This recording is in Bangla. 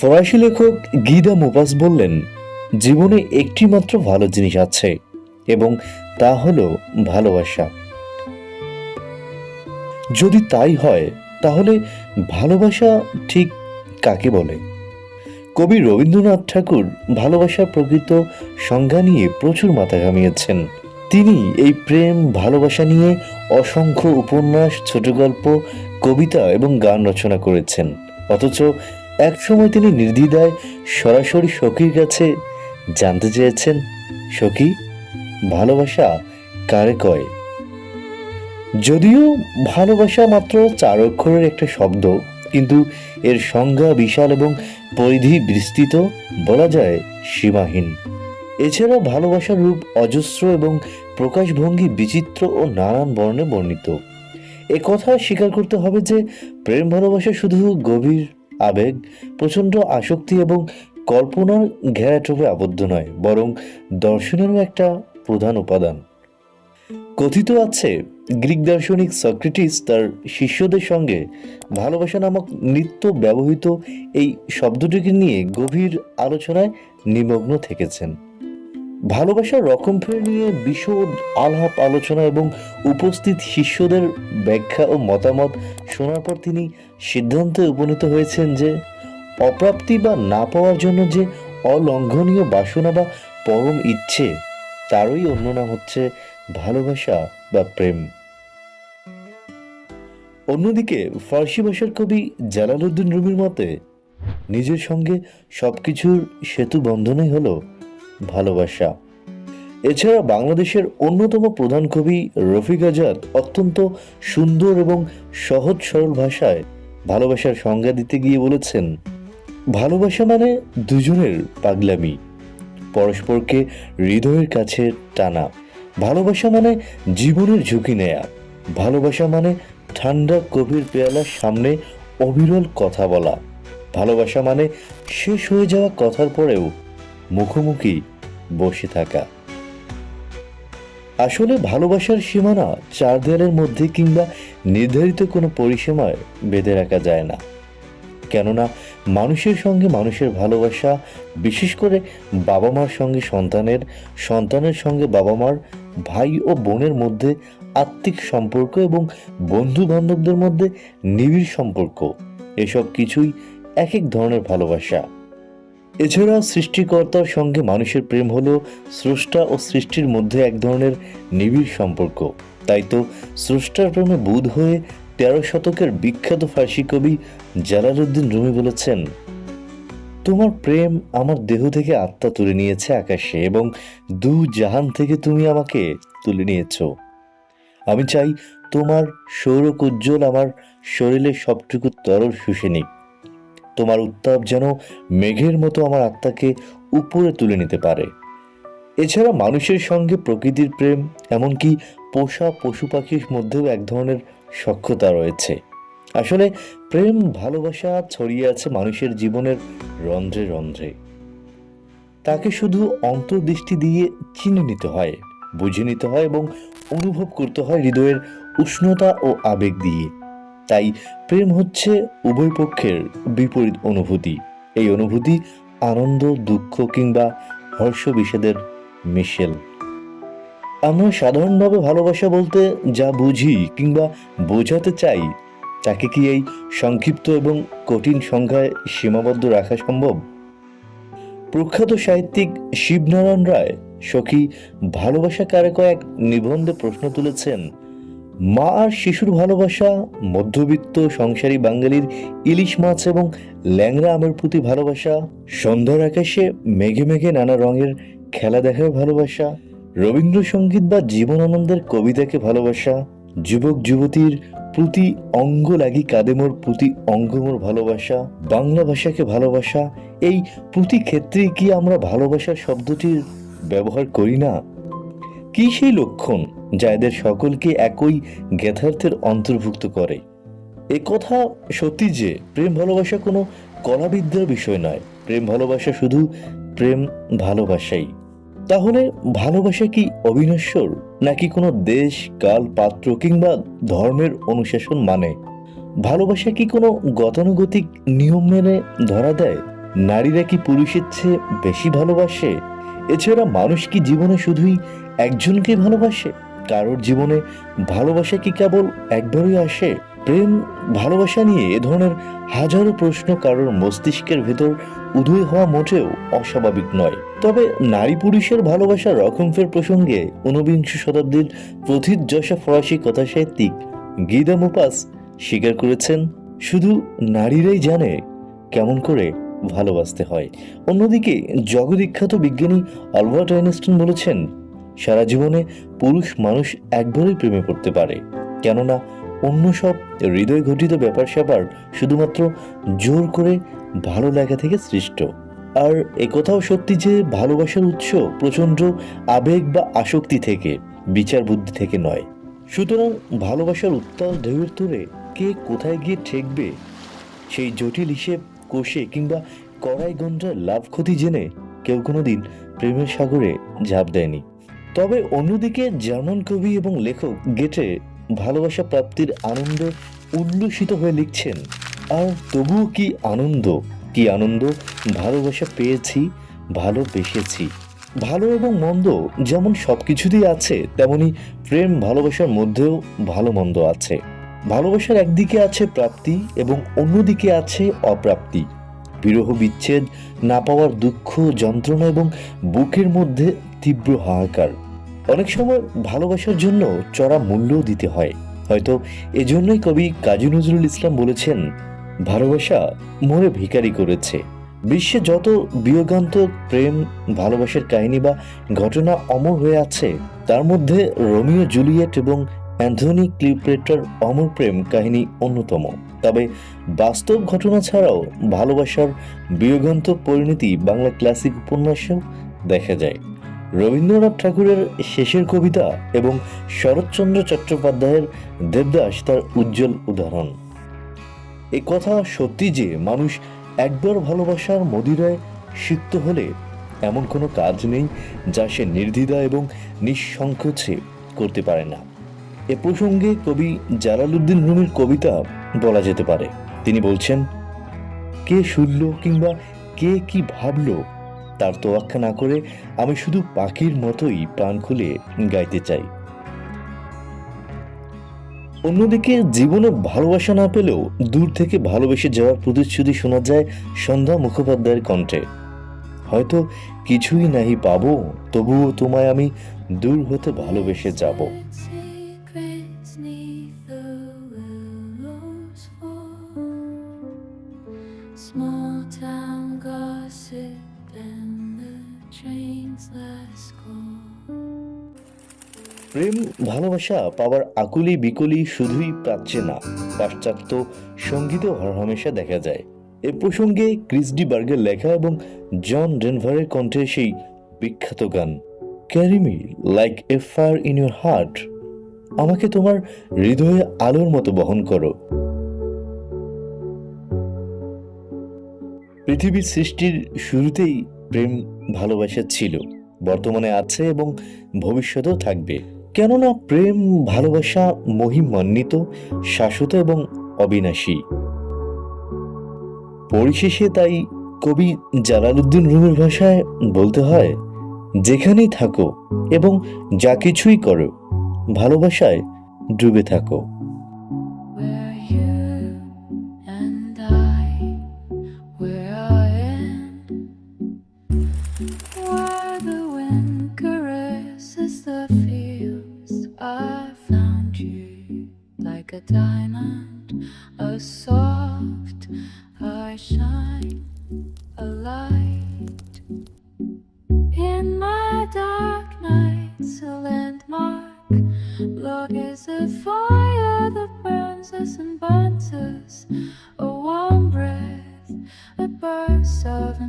ফরাসি লেখক গিদা মুপাস বললেন, জীবনে একটি মাত্র ভালো জিনিস আছে, এবং তা হলো ভালোবাসা। যদি তাই হয়, তাহলে ভালোবাসা ঠিক কাকে বলে? কবি রবীন্দ্রনাথ ঠাকুর ভালোবাসার প্রকৃত সংজ্ঞা নিয়ে প্রচুর মাথা ঘামিয়েছেন। তিনি এই প্রেম, ভালোবাসা নিয়ে অসংখ্য উপন্যাস ছোট গল্প কবিতা এবং গান রচনা করেছেন। অথচ একসময় তিনি নির্দ্বিধায় সরাসরি সখীর কাছে জানতে চেয়েছেন, সখী, ভালোবাসা কারে কয়? যদিও ভালোবাসা মাত্র চার অক্ষরের একটা শব্দ, কিন্তু এর সংজ্ঞা বিশাল এবং পরিধি বিস্তৃত বলা যায় সীমাহীন। এছাড়া ভালোবাসার রূপ অজস্র এবং প্রকাশভঙ্গি বিচিত্র ও নানান বর্ণে বর্ণিত। কথা স্বীকার করতে হবে যে, প্রেম ভালোবাসা শুধু গভীর আবেগ, প্রচণ্ড আসক্তি এবং কল্পনার ঘেরাটোপে আবদ্ধ নয়, বরং দর্শনেরও একটা প্রধান উপাদান। কথিত আছে, গ্রিক দার্শনিক সক্রেটিস তার শিষ্যদের সঙ্গে ভালোবাসা নামক নিত্য ব্যবহৃত এই শব্দটিকে নিয়ে গভীর আলোচনায় নিমগ্ন থেকেছেন। ভালোবাসার রকম ফের নিয়ে বিশদ আলাপ আলোচনা এবং উপস্থিত শিষ্যদের ব্যাখ্যা ও মতামত শোনার পর তিনি সিদ্ধান্তে উপনীত হয়েছেন যে, অপ্রাপ্তি বা না পাওয়ার জন্য যে অলঙ্ঘনীয় বাসনা বা পরম ইচ্ছে, তারই অন্য নাম হচ্ছে ভালোবাসা বা প্রেম। অন্যদিকে ফার্সি ভাষার কবি জালালউদ্দিন রুমির মতে, নিজের সঙ্গে সবকিছুর সেতু বন্ধনই হলো ভালোবাসা। এছাড়া বাংলাদেশের অন্যতম প্রধান কবি রফিক আজাদ অত্যন্ত সুন্দর এবং সহজ সরল ভাষায় ভালোবাসার সংজ্ঞা দিতে গিয়ে বলেছেন, ভালোবাসা মানে দুজনের পাগলামি। পরস্পরকে হৃদয়ের কাছে টানা। ভালোবাসা মানে জীবনের ঝুঁকি নেয়া। ভালোবাসা মানে ঠান্ডা কবির পেয়ালার সামনে অবিরল কথা বলা। ভালোবাসা মানে শেষ হয়ে যাওয়া কথার পরেও মুখোমুখি বসে থাকা। আসলে ভালোবাসার সীমানা চার দেয়ালের মধ্যে কিংবা নির্ধারিত কোনো পরিসীমায় বেঁধে রাখা যায় না। কেননা মানুষের সঙ্গে মানুষের ভালোবাসা, বিশেষ করে বাবা মার সঙ্গে সন্তানের সন্তানের সঙ্গে বাবা মার ভাই ও বোনের মধ্যে আত্মিক সম্পর্ক এবং বন্ধু বান্ধবদের মধ্যে নিবিড় সম্পর্ক, এসব কিছুই এক এক ধরনের ভালোবাসা। এছাড়া সৃষ্টিকর্তার সঙ্গে মানুষের প্রেম হলো স্রষ্টা ও সৃষ্টির মধ্যে এক ধরনের নিবিড় সম্পর্ক। তাই তো স্রষ্টার প্রেমে বুধ হয়ে তেরো শতকের বিখ্যাত ফার্সি কবি জালালউদ্দিন রুমি বলেছেন, তোমার প্রেম আমার দেহ থেকে আত্মা তুলে নিয়েছে আকাশে এবং দু জাহান থেকে তুমি আমাকে তুলে নিয়েছ। আমি চাই তোমার সৌরক উজ্জ্বল আমার শরীরের সবটুকু তরল শুষে নিক। তোমার উত্তাপ যেন মেঘের মতো আমার আত্মাকে উপরে তুলে নিতে পারে। এছাড়া মানুষের সঙ্গে প্রকৃতির প্রেম, এমনকি পোষা পশু পাখির মধ্যেও এক ধরনের সক্ষতা রয়েছে। আসলে প্রেম, ভালোবাসা ছড়িয়ে আছে মানুষের জীবনের রন্ধ্রে রন্ধ্রে। তাকে শুধু অন্তর্দৃষ্টি দিয়ে চিনে নিতে হয়, বুঝে নিতে হয় এবং অনুভব করতে হয় হৃদয়ের উষ্ণতা ও আবেগ দিয়ে। তাই প্রেম হচ্ছে উভয় পক্ষের বিপরীত অনুভূতি। এই অনুভূতি আনন্দ, দুঃখ কিংবা হর্ষ বিষাদের মিশেল। আমরা সাধারণভাবে ভালোবাসা বলতে যা বুঝি কিংবা বোঝাতে চাই, তাকে কি এই সংক্ষিপ্ত এবং কঠিন সংখ্যায় সীমাবদ্ধ রাখা সম্ভব? প্রখ্যাত সাহিত্যিক শিবনারায়ণ রায় সখী ভালোবাসা কারে কয়েক নিবন্ধে প্রশ্ন তুলেছেন মা আর শিশুর ভালোবাসা, মধ্যবিত্ত, সংসারী বাঙালির ইলিশ মাছ এবং ল্যাংড়া আমের প্রতি ভালোবাসা, সন্ধ্যার আকাশে মেঘে মেঘে নানা রঙের খেলা দেখার ভালোবাসা, রবীন্দ্রসঙ্গীত বা জীবনানন্দের কবিতাকে ভালোবাসা, যুবক যুবতীর প্রতি অঙ্গ লাগি কাদেমোর প্রতি অঙ্গমোর ভালোবাসা, বাংলা ভাষাকে ভালোবাসা, এই প্রতি ক্ষেত্রে কি আমরা ভালোবাসার শব্দটির ব্যবহার করি না? কি সেই লক্ষণ? যা এদের সকলকে একই জ্ঞাতার্থের অন্তর্ভুক্ত করে। এ কথা সত্যি যে, প্রেম ভালোবাসা কোনো কলাবিদ্যার বিষয় নয়। প্রেম ভালোবাসা শুধু প্রেম ভালোবাসাই। তাহলে ভালোবাসা কি অবিনশ্বর, নাকি কোনো দেশ, কাল, পাত্র কিংবা ধর্মের অনুশাসন মানে? ভালোবাসা কি কোনো গতানুগতিক নিয়ম মেনে ধরা দেয়? নারীরা কি পুরুষের চেয়ে বেশি ভালোবাসে? এছাড়া মানুষ কি জীবনে শুধুই একজনকে ভালোবাসে? কারোর জীবনে ভালোবাসা কি কেবল একবারই আসে? প্রেম, ভালোবাসা নিয়ে এ ধরনের হাজারো প্রশ্ন কারোর মস্তিষ্কের ভেতর উদয় হওয়া মোটেও অস্বাভাবিক নয়। তবে নারী পুরুষের ভালোবাসার রকমফের প্রসঙ্গে ঊনবিংশ শতাব্দীর প্রথিতযশা ফরাসি কথাসাহিত্যিক গিদা মুপাস স্বীকার করেছেন, শুধু নারীরাই জানে কেমন করে ভালোবাসতে হয়। অন্যদিকে জগবিখ্যাত বিজ্ঞানী আলবার্ট আইনস্টাইন বলেছেন সারা জীবনে পুরুষ মানুষ একবারই প্রেমে পড়তে পারে। কেননা অন্য সব হৃদয় ঘটিত ব্যাপার স্যাপার শুধুমাত্র জোর করে ভালো লাগা থেকে সৃষ্ট। আর একথাও সত্যি যে ভালোবাসার উৎস প্রচণ্ড আবেগ বা আসক্তি থেকে, বিচার বুদ্ধি থেকে নয়। সুতরাং ভালোবাসার উত্তাল ঢেউয়ের তোরে কে কোথায় গিয়ে ঠেকবে, সেই জটিল হিসেব কষে কিংবা কড়াই গন্ডার লাভ ক্ষতি জেনে কেউ কোনোদিন প্রেমের সাগরে ঝাঁপ দেয়নি। তবে অন্যদিকে জার্মান কবি এবং লেখক গেটে ভালোবাসা প্রাপ্তির আনন্দ উল্লসিত হয়ে লিখছেন, আর তবুও কি আনন্দ? কি আনন্দ? ভালোবাসা পেয়েছি, ভালোবেসেছি। ভালো এবং মন্দ যেমন সব কিছুতেই আছে, তেমনি প্রেম ভালোবাসার মধ্যেও ভালো মন্দ আছে। ভালোবাসার একদিকে আছে প্রাপ্তি এবং অন্যদিকে আছে অপ্রাপ্তি। বিরহ বিচ্ছেদ না পাওয়ার দুঃখ, যন্ত্রণা এবং বুকের মধ্যে তীব্র হাহাকার। অনেক সময় ভালোবাসার জন্য চড়া মূল্যও দিতে হয়। হয়তো এজন্যই কবি কাজী নজরুল ইসলাম বলেছেন, ভালোবাসা মনে ভিখারি করেছে। বিশ্বে যত বিয়োগান্তক প্রেম, ভালোবাসার কাহিনী বা ঘটনা অমর হয়ে আছে, তার মধ্যে রোমিও জুলিয়েট এবং অ্যান্থনি ক্লিপ্রেটার অমর প্রেম কাহিনী অন্যতম। তবে বাস্তব ঘটনা ছাড়াও ভালোবাসার বিয়োগান্তক পরিণতি বাংলা ক্লাসিক উপন্যাসেও দেখা যায়। রবীন্দ্রনাথ ঠাকুরের শেষের কবিতা এবং শরৎচন্দ্র চট্টোপাধ্যায়ের দেবদাস তার উজ্জ্বল উদাহরণ। এ কথা সত্যি যে মানুষ একবার ভালোবাসার মদিরায় সিক্ত হলে এমন কোনো কাজ নেই যা সে নির্দ্বিধা এবং নিঃসংকোচে করতে পারে না। এ প্রসঙ্গে কবি জালালউদ্দিন রুমির কবিতা বলা যেতে পারে। তিনি বলছেন, কে শুনল কিংবা কে কি ভাবলো তার তোয়াক্কা না করে আমি শুধু পাখির মতোই প্রাণ খুলে গাইতে চাই। অন্যদিকে জীবনে ভালোবাসা না পেলেও দূর থেকে ভালোবেসে যাওয়ার প্রতিশ্রুতি শোনা যায় সন্ধ্যা মুখোপাধ্যায়ের কণ্ঠে। হয়তো কিছুই নাহি পাবো, তবুও তোমায় আমি দূর হতে ভালোবেসে যাব। প্রেম, ভালোবাসা, পাওয়ার আকুলি বিকলি শুধুই পাচ্ছে না। পাশ্চাত্য সঙ্গীতেও হরহামেশা দেখা যায়। এ প্রসঙ্গে ক্রিসডি বার্গের লেখা এবং জন ডেনভারের কণ্ঠে সেই বিখ্যাত গান carry me like a fire in your heart আমাকে তোমার হৃদয়ে আলোর মতো বহন করো। পৃথিবীর সৃষ্টির শুরুতেই প্রেম, ভালোবাসা ছিল। বর্তমানে আছে এবং ভবিষ্যতেও থাকবে। কেননা প্রেম, ভালোবাসা, মহিমান্বিত, শাশ্বত এবং অবিনাশী। পরিশেষে তাই কবি জালালুদ্দিন রুমের ভাষায় বলতে হয়, যেখানেই থাকো এবং যা কিছুই করো, ভালোবাসায় ডুবে থাকো। in my dark nights, a landmark. Love is a fire that burns us and burns us. A warm breath, a burst of